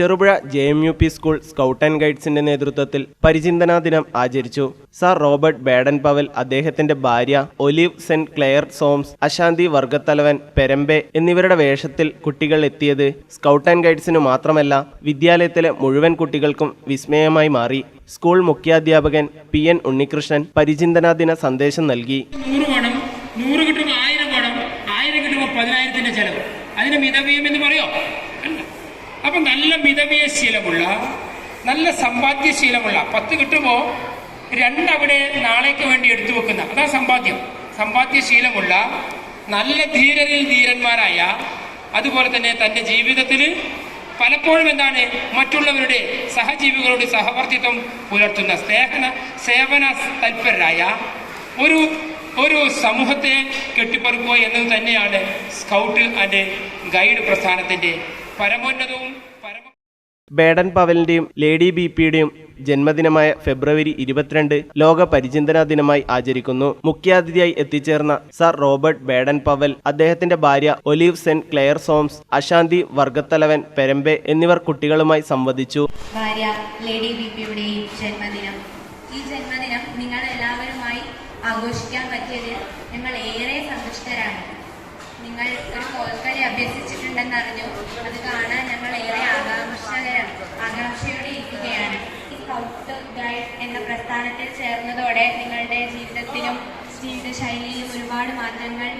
Cherupuzha J M U P school scout and ഗൈഡ്സിന്റെ നേതൃത്വത്തിൽ പരിചിന്തനാ ദിനം ആചരിച്ചു. സർ റോബർട്ട് ബേഡൻ പവൽ അദ്ദേഹത്തിന്റെ ഭാര്യ Olave Saint Clair Soames Ashanti വർഗത്തലവൻ Prempeh എന്നിവരുടെ വേഷത്തിൽ കുട്ടികൾ എത്തിയത് സ്കൗട്ട് ആൻഡ് ഗൈഡ്സിനു മാത്രമല്ല വിദ്യാലയത്തിലെ മുഴുവൻ കുട്ടികൾക്കും വിസ്മയമായി മാറി. സ്കൂൾ മുഖ്യാധ്യാപകൻ പി എൻ ഉണ്ണികൃഷ്ണൻ പരിചിന്തനാ ദിന സന്ദേശം നൽകി. നൂറ് അതിന് മിതവ്യം എന്ന് പറയോ? അപ്പൊ നല്ല മിതവ്യ ശീലമുള്ള നല്ല സമ്പാദ്യശീലമുള്ള പത്ത് കിട്ടുമ്പോൾ രണ്ടവിടെ നാളേക്ക് വേണ്ടി എടുത്തു വെക്കുന്ന അതാ സമ്പാദ്യം. സമ്പാദ്യശീലമുള്ള നല്ല ധീരരിൽ ധീരന്മാരായ അതുപോലെ തന്നെ തന്റെ ജീവിതത്തിൽ പലപ്പോഴും എന്താണ് മറ്റുള്ളവരുടെ സഹജീവികളുടെ സഹവർത്തിത്വം പുലർത്തുന്ന സ്നേഹന സേവന തൽപരരായ ഒരു ഒരു സമൂഹത്തെ കെട്ടിപ്പറുക്കുക എന്നത് തന്നെയാണ് സ്കൗട്ട് ആൻഡ് ഗൈഡ് പ്രസ്ഥാനത്തിന്റെ പരമോന്നതവും പരമ ബേഡൻ പവലിന്റെയും ലേഡി ബി പിയുടെയും ജന്മദിനമായ ഫെബ്രുവരി ഇരുപത്തിരണ്ട് ലോക പരിചിന്തനാ ദിനമായി ആചരിക്കുന്നു. മുഖ്യാതിഥിയായി എത്തിച്ചേർന്ന സർ റോബർട്ട് ബേഡൻ പവൽ അദ്ദേഹത്തിന്റെ ഭാര്യ Olave Saint Clair Soames Ashanti വർഗത്തലവൻ Prempeh എന്നിവർ കുട്ടികളുമായി സംവദിച്ചു. ഭാര്യ ലേഡി ബി പിയുടെയും ജന്മദിനം. ഈ ജന്മദിനം നിങ്ങൾ എല്ലാവരുമായി ആഘോഷിക്കാൻ പറ്റിയതിൽ ഞങ്ങൾ ഏറെ സന്തുഷ്ടരാണ്. നിങ്ങൾ ഒരു കോൽക്കളി അഭ്യസിച്ചിട്ടുണ്ടെന്നറിഞ്ഞു. അത് കാണാൻ ഞങ്ങൾ ഏറെ ആകാംക്ഷകരാണ് ആകാംക്ഷയോടെ ഇരിക്കുകയാണ്. ഈ സ്കൗട്ട് ഗൈഡ് എന്ന പ്രസ്ഥാനത്തിൽ ചേർന്നതോടെ നിങ്ങളുടെ ജീവിതത്തിലും ജീവിതശൈലിയിലും ഒരുപാട് മാറ്റങ്ങൾ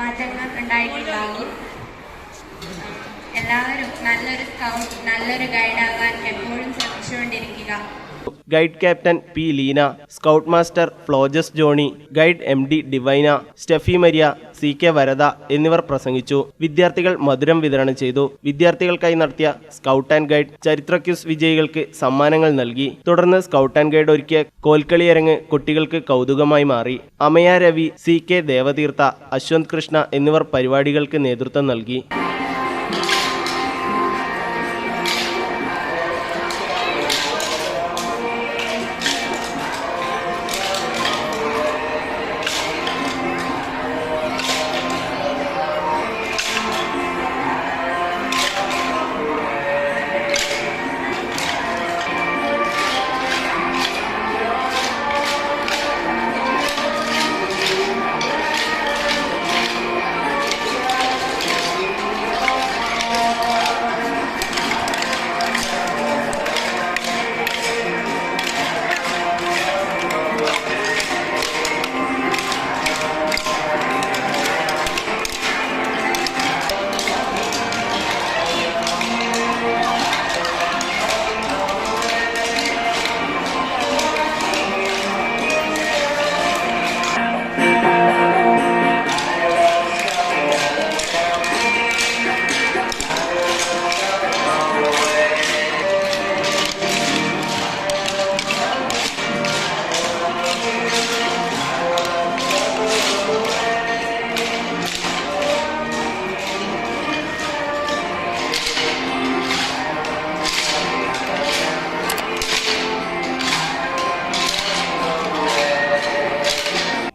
മാറ്റങ്ങൾ ഉണ്ടായിട്ടുണ്ടാകും. എല്ലാവരും നല്ലൊരു സ്കൗട്ട് നല്ലൊരു ഗൈഡാകാൻ എപ്പോഴും ശ്രമിച്ചുകൊണ്ടിരിക്കുക. Guide captain P Leena scout master ഫ്ലോജസ് Johnny guide M D Divina Steffi Maria C K Varada എന്നിവർ പ്രസംഗിച്ചു. വിദ്യാർത്ഥികൾ മധുരം വിതരണം ചെയ്തു. വിദ്യാർത്ഥികൾക്കായി നടത്തിയ സ്കൗട്ട് ആൻഡ് ഗൈഡ് ചരിത്ര ക്യൂസ് വിജയികൾക്ക് സമ്മാനങ്ങൾ നൽകി. തുടർന്ന് സ്കൗട്ട് ആൻഡ് ഗൈഡ് ഒരുക്കിയ കോൽക്കളിയരങ്ങ് കുട്ടികൾക്ക് കൗതുകമായി മാറി. അമയ രവി സി കെ ദേവതീർത്ഥ അശ്വന്ത് കൃഷ്ണ എന്നിവർ പരിപാടികൾക്ക് നേതൃത്വം നൽകി.